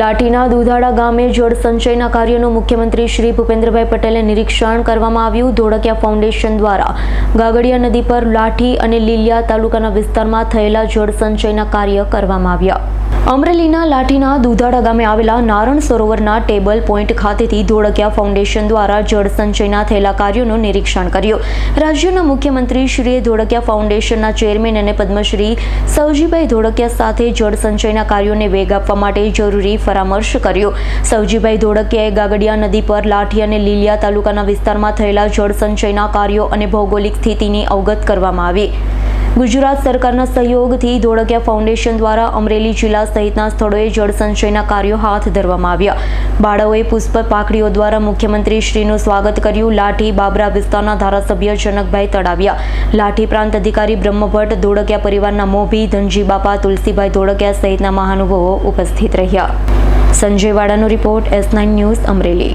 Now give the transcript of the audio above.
લાઠીના દુધાડા ગામે જળ સંચયના કાર્યનું મુખ્યમંત્રી શ્રી ભૂપેન્દ્રભાઈ પટેલે નિરીક્ષણ કરવામાં આવ્યું. ધોળકિયા ફાઉન્ડેશન દ્વારા ગાગડિયા નદી પર લાઠી અને લીલિયા તાલુકાના વિસ્તારમાં થયેલા જળ સંચયના કાર્ય કરવામાં આવ્યા. અમરેલીના લાઠીના દુધાડા ગામે આવેલા નારણ સરોવરના ટેબલ પોઈન્ટ ખાતેથી ધોળકિયા ફાઉન્ડેશન દ્વારા જળ સંચયના થયેલા કાર્યોનું નિરીક્ષણ કર્યું. રાજ્યના મુખ્યમંત્રી શ્રીએ ધોળકિયા ફાઉન્ડેશનના ચેરમેન અને પદ્મશ્રી સૌજીભાઈ ધોળકિયા સાથે જળ સંચયના કાર્યોને વેગ આપવા માટે જરૂરી પરામર્શ કર્યો. સૌજીભાઈ ધોળકિયાએ ગાગડિયા નદી પર લાઠી અને લીલિયા તાલુકાના વિસ્તારમાં થયેલા જળ સંચયના કાર્યો અને ભૌગોલિક સ્થિતિની અવગત કરવામાં આવી. ગુજરાત સરકારના સહયોગથી ધોળકિયા ફાઉન્ડેશન દ્વારા અમરેલી જિલ્લા સહિતના સ્થળોએ જળ સંચયના કાર્યો હાથ ધરવામાં આવ્યા. બાળાઓએ પુષ્પ પાખડીઓ દ્વારા મુખ્યમંત્રી શ્રીનું સ્વાગત કર્યું. લાઠી બાબરા વિસ્તારના ધારાસભ્ય જનકભાઈ તળાવ્યા લાઠી પ્રાંત અધિકારી બ્રહ્મભટ્ટ, ધોળકિયા પરિવારના મોભી ધનજી બાપા તુલસીભાઈ ધોળકિયા સહિતના મહાનુભાવો ઉપસ્થિત રહ્યા. Sanjay વાડાનો report S nine news Amreli.